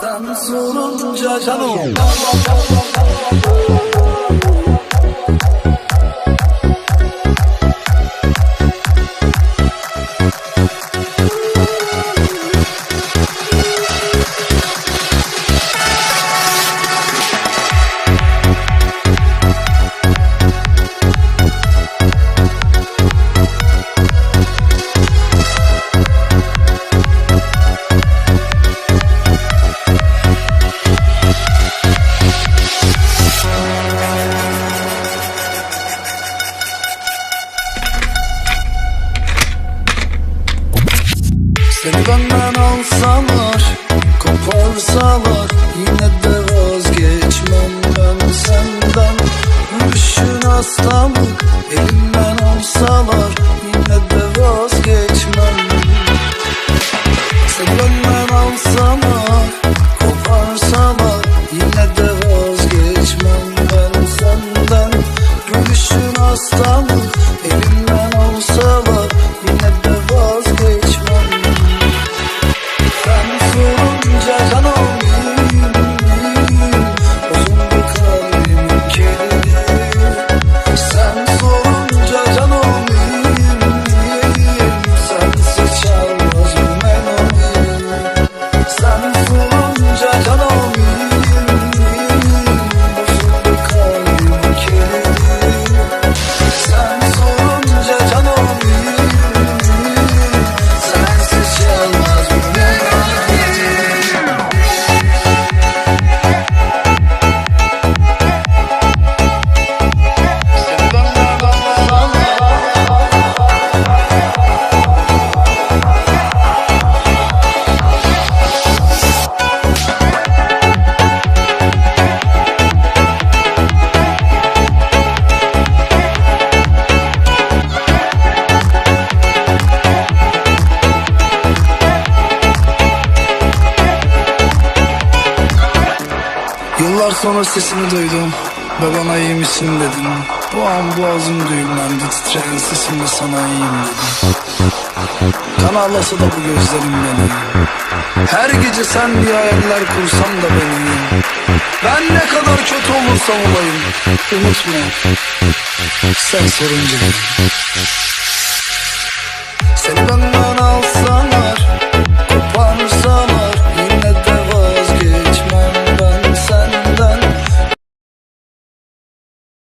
Sen sorunca canım Seni benden alsalar Koparsalar. Yine de vazgeçmem ben senden. Düşün hastalık Elimden alsalar sorunca Yıllar sonra sesini duydum. Ve bana iyi misin dedin Bu an boğazım düğümlendi titreyen sesimle sana iyiyim dedim. Kan ağlasa da bu gözlerim beni Her gece sen diye hayaller kursan da beni Ben ne kadar kötü olursam olayım Unutma. Sen sorunca